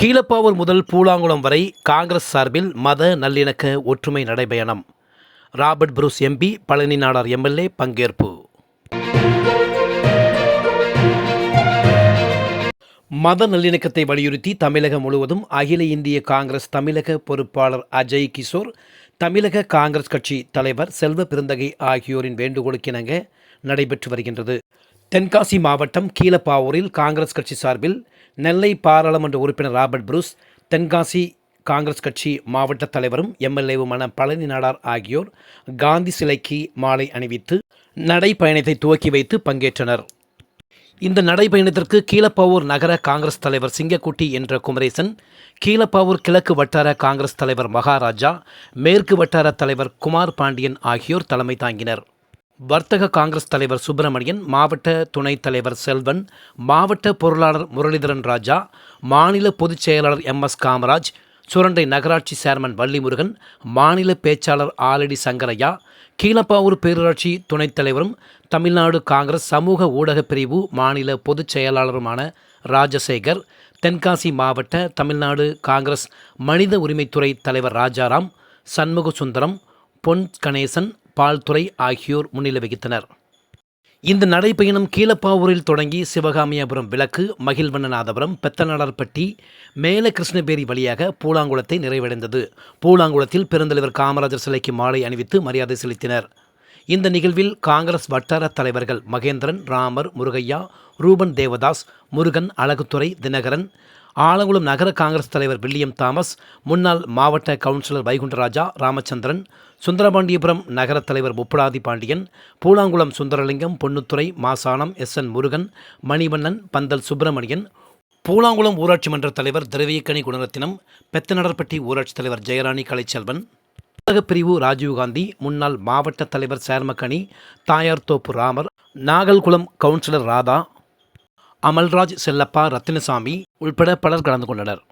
கீழப்பாவூர் முதல் பூலாங்குளம் வரை காங்கிரஸ் சார்பில் மத நல்லிணக்க ஒற்றுமை நடைபயணம். Robert Bruce MP Palani Nadar MLA பங்கேற்பு. மத நல்லிணக்கத்தை வலியுறுத்தி தமிழகம் முழுவதும் அகில இந்திய காங்கிரஸ் தமிழக பொறுப்பாளர் அஜய் கிஷோர் தமிழக காங்கிரஸ் கட்சி தலைவர் செல்வ பிறந்தகை ஆகியோரின் வேண்டுகோளுக்கிணங்க நடைபெற்று வருகின்றது. தென்காசி மாவட்டம் கீழப்பாவூரில் காங்கிரஸ் கட்சி சார்பில் நெல்லை பாராளுமன்ற உறுப்பினர் ராபர்ட் புரூஸ் தென்காசி காங்கிரஸ் கட்சி மாவட்ட தலைவரும் எம்எல்ஏவுமான பழனி நாடார் ஆகியோர் காந்தி சிலைக்கு மாலை அணிவித்து நடைப்பயணத்தை துவக்கி வைத்து பங்கேற்றனர். இந்த நடைப்பயணத்திற்கு கீழப்பாவூர் நகர காங்கிரஸ் தலைவர் சிங்கக்குட்டி என்ற குமரேசன் கீழப்பாவூர் கிழக்கு வட்டார காங்கிரஸ் தலைவர் மகாராஜா மேற்கு வட்டார தலைவர் குமார் பாண்டியன் ஆகியோர் தலைமை தாங்கினர். வர்த்தக காங்கிரஸ் தலைவர் சுப்பிரமணியன் மாவட்ட துணைத் தலைவர் செல்வன் மாவட்ட பொருளாளர் முரளிதரன் ராஜா மாநில பொதுச் செயலாளர் எம் எஸ் காமராஜ் சுரண்டை நகராட்சி சேர்மன் வள்ளிமுருகன் மாநில பேச்சாளர் ஆலடி சங்கரையா கீழப்பாவூர் பேரூராட்சி துணைத் தலைவரும் தமிழ்நாடு காங்கிரஸ் சமூக ஊடகப் பிரிவு மாநில பொதுச் செயலாளருமான ராஜசேகர் தென்காசி மாவட்ட தமிழ்நாடு காங்கிரஸ் மனித உரிமைத்துறை தலைவர் ராஜாராம் சண்முக சுந்தரம் பொன் கணேசன் பால்துறை ஆகியோர் முன்னிலை வகித்தனர். இந்த நடைப்பயணம் கீழப்பாவூரில் தொடங்கி சிவகாமியாபுரம் விளக்கு மகிழ்வண்ணநாதபுரம் பெத்தநாடார்பட்டி மேல கிருஷ்ணபேரி வழியாக பூலாங்குளத்தை நிறைவடைந்தது. பூலாங்குளத்தில் பெருந்தலைவர் காமராஜர் சிலைக்கு மாலை அணிவித்து மரியாதை செலுத்தினர். இந்த நிகழ்வில் காங்கிரஸ் வட்டார தலைவர்கள் மகேந்திரன் ராமர் முருகையா ரூபன் தேவதாஸ் முருகன் அழகுத்துறை தினகரன் ஆலங்குளம் நகர காங்கிரஸ் தலைவர் வில்லியம் தாமஸ் முன்னாள் மாவட்ட கவுன்சிலர் வைகுண்டராஜா ராமச்சந்திரன் சுந்தரபாண்டியபுரம் நகர தலைவர் முப்படாதி பாண்டியன் பூலாங்குளம் சுந்தரலிங்கம் பொன்னுத்துறை மாசானம் எஸ் என் முருகன் மணிவண்ணன் பந்தல் சுப்பிரமணியன் பூலாங்குளம் ஊராட்சி மன்ற தலைவர் திரவியக்கணி குணரத்தினம் பெத்தநடர்பட்டி ஊராட்சி தலைவர் ஜெயராணி கலைச்செல்வன் உலகப் பிரிவு ராஜீவ்காந்தி முன்னாள் மாவட்ட தலைவர் சேர்மக்கணி தாயார்தோப்பு ராமர் நாகல்குளம் கவுன்சிலர் ராதா அமல்ராஜ் செல்லப்பா ரத்தினசாமி உள்பட பலர் கலந்து கொண்டனர்.